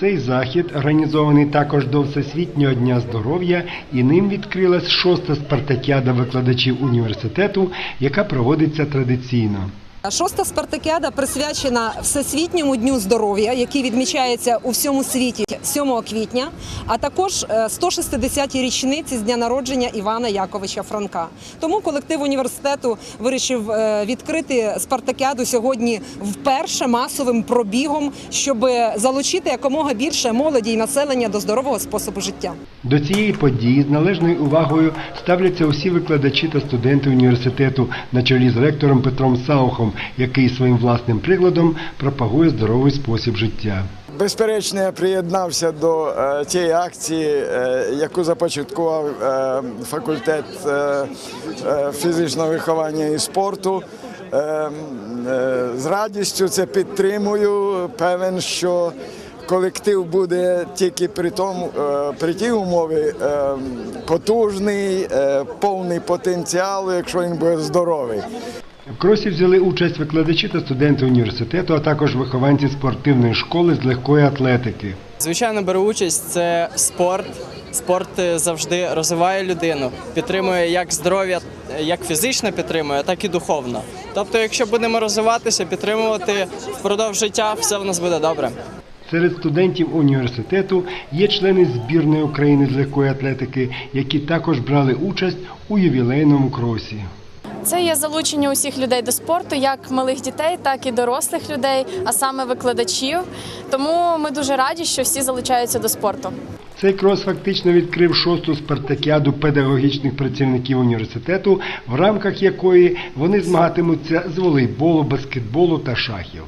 Цей захід організований також до Всесвітнього дня здоров'я, і ним відкрилась шоста спартакіада викладачів університету, яка проводиться традиційно. Шоста спартакіада присвячена Всесвітньому дню здоров'я, який відмічається у всьому світі 7 квітня, а також е, 160-й річниці з дня народження Івана Яковича Франка. Тому колектив університету вирішив е, відкрити спартакіаду сьогодні вперше масовим пробігом, щоб залучити якомога більше молоді і населення до здорового способу життя. До цієї події з належною увагою ставляться усі викладачі та студенти університету на чолі з ректором Петром Саухом, який своїм власним прикладом пропагує здоровий спосіб життя. Безперечно, я приєднався до е, тієї акції, е, яку започаткував е, факультет е, е, фізичного виховання і спорту. Е, е, з радістю це підтримую. Певен, що колектив буде тільки при тому, е, при тій умові е, потужний, е, повний потенціал, якщо він буде здоровий. В кросі взяли участь викладачі та студенти університету, а також вихованці спортивної школи з легкої атлетики. Звичайно, беру участь. Це спорт. Спорт е, завжди розвиває людину, підтримує як здоров'я, е, як фізично підтримує, так і духовно. Тобто, якщо будемо розвиватися, підтримувати впродовж життя, все в нас буде добре. Серед студентів університету є члени збірної України з легкої атлетики, які також брали участь у ювілейному кросі. Це є залучення усіх людей до спорту, як малих дітей, так і дорослих людей, а саме викладачів. Тому ми дуже раді, що всі залучаються до спорту. Цей крос фактично відкрив шосту спартакіаду педагогічних працівників університету, в рамках якої вони змагатимуться з волейболу, баскетболу та шахів.